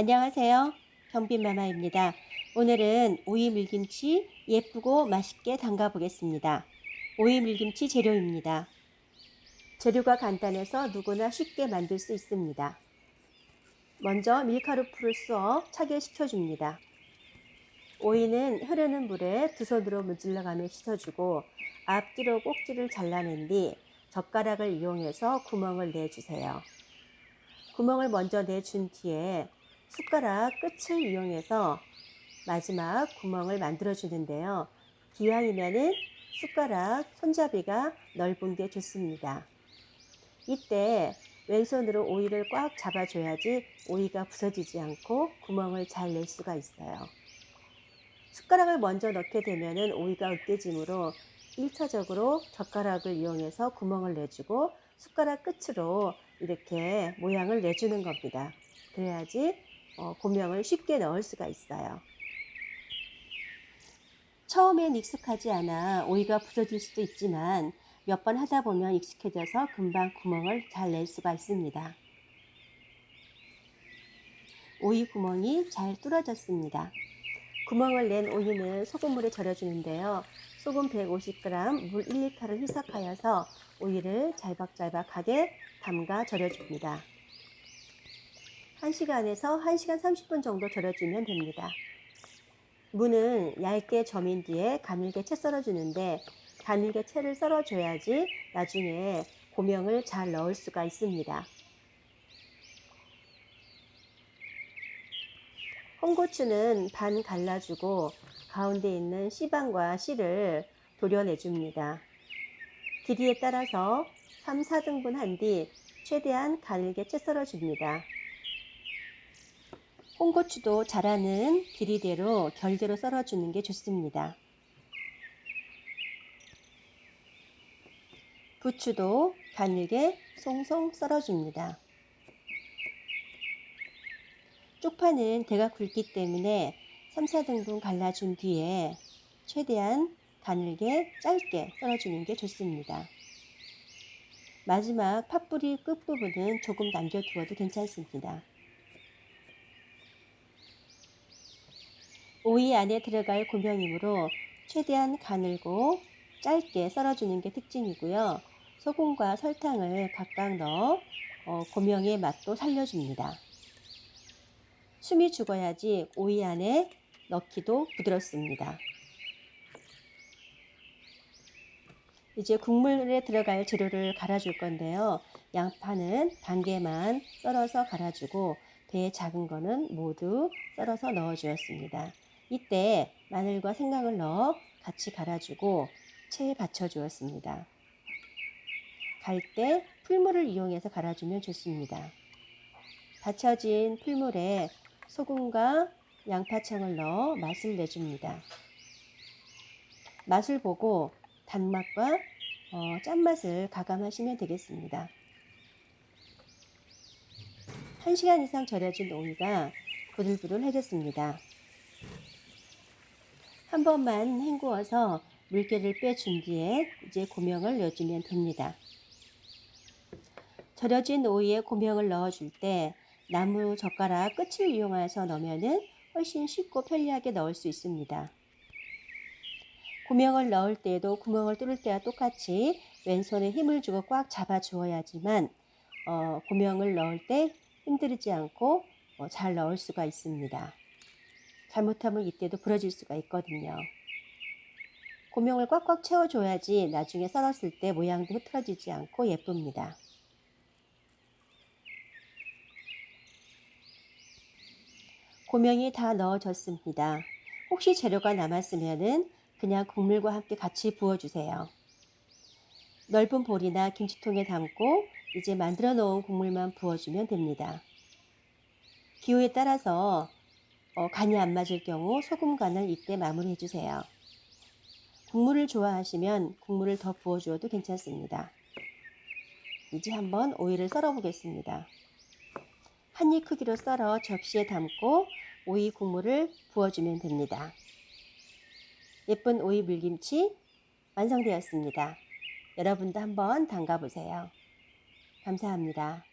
안녕하세요. 경빈마마입니다. 오늘은 오이 물김치 예쁘고 맛있게 담가 보겠습니다. 오이 물김치 재료입니다. 재료가 간단해서 누구나 쉽게 만들 수 있습니다. 먼저 밀가루 풀을 써 차게 식혀줍니다. 오이는 흐르는 물에 두 손으로 문질러가며 씻어주고 앞뒤로 꼭지를 잘라낸 뒤 젓가락을 이용해서 구멍을 내주세요. 구멍을 먼저 내준 뒤에 숟가락 끝을 이용해서 마지막 구멍을 만들어 주는데요. 기왕이면은 숟가락 손잡이가 넓은 게 좋습니다. 이때 왼손으로 오이를 꽉 잡아줘야지 오이가 부서지지 않고 구멍을 잘 낼 수가 있어요. 숟가락을 먼저 넣게 되면은 오이가 으깨지므로 1차적으로 젓가락을 이용해서 구멍을 내주고 숟가락 끝으로 이렇게 모양을 내주는 겁니다. 그래야지 어, 고명을 쉽게 넣을 수가 있어요. 처음엔 익숙하지 않아 오이가 부서질 수도 있지만 몇 번 하다 보면 익숙해져서 금방 구멍을 잘 낼 수가 있습니다. 오이 구멍이 잘 뚫어졌습니다. 구멍을 낸 오이는 소금물에 절여주는데요. 소금 150g, 물 1리터를 희석하여서 오이를 잘박잘박하게 담가 절여줍니다. 1시간에서 1시간 30분 정도 절여주면 됩니다. 무는 얇게 저민 뒤에 가늘게 채 썰어주는데 가늘게 채를 썰어줘야지 나중에 고명을 잘 넣을 수가 있습니다. 홍고추는 반 갈라주고 가운데 있는 씨방과 씨를 도려내줍니다. 길이에 따라서 3, 4등분 한 뒤 최대한 가늘게 채 썰어줍니다. 홍고추도 자라는 길이대로 결대로 썰어주는 게 좋습니다. 부추도 가늘게 송송 썰어줍니다. 쪽파는 대가 굵기 때문에 3, 4등분 갈라준 뒤에 최대한 가늘게 짧게 썰어주는 게 좋습니다. 마지막 팥뿌리 끝부분은 조금 남겨두어도 괜찮습니다. 오이 안에 들어갈 고명이므로 최대한 가늘고 짧게 썰어주는 게 특징이고요. 소금과 설탕을 각각 넣어 어, 고명의 맛도 살려줍니다. 숨이 죽어야지 오이 안에 넣기도 부드럽습니다. 이제 국물에 들어갈 재료를 갈아줄 건데요. 양파는 반 개만 썰어서 갈아주고 배 작은 거는 모두 썰어서 넣어 주었습니다. 이때 마늘과 생강을 넣어 같이 갈아주고 체에 받쳐 주었습니다. 갈 때 풀물을 이용해서 갈아주면 좋습니다. 받쳐진 풀물에 소금과 양파청을 넣어 맛을 내줍니다. 맛을 보고 단맛과 어, 짠맛을 가감하시면 되겠습니다. 1시간 이상 절여진 오이가 부들부들해졌습니다. 한 번만 헹구어서 물기를 빼준 뒤에 이제 고명을 넣어주면 됩니다. 절여진 오이에 고명을 넣어줄 때 나무 젓가락 끝을 이용해서 넣으면 훨씬 쉽고 편리하게 넣을 수 있습니다. 고명을 넣을 때에도 구멍을 뚫을 때와 똑같이 왼손에 힘을 주고 꽉 잡아 주어야지만 어, 고명을 넣을 때 힘들지 않고 어, 잘 넣을 수가 있습니다. 잘못하면 이때도 부러질 수가 있거든요. 고명을 꽉꽉 채워줘야지 나중에 썰었을 때 모양도 흐트러지지 않고 예쁩니다. 고명이 다 넣어졌습니다. 혹시 재료가 남았으면 그냥 국물과 함께 같이 부어주세요. 넓은 볼이나 김치통에 담고 이제 만들어 놓은 국물만 부어주면 됩니다. 기호에 따라서 어, 간이 안 맞을 경우 소금 간을 이때 마무리해 주세요. 국물을 좋아하시면 국물을 더 부어주어도 괜찮습니다. 이제 한번 오이를 썰어 보겠습니다. 한 입 크기로 썰어 접시에 담고 오이 국물을 부어주면 됩니다. 예쁜 오이 물김치 완성되었습니다. 여러분도 한번 담가 보세요. 감사합니다.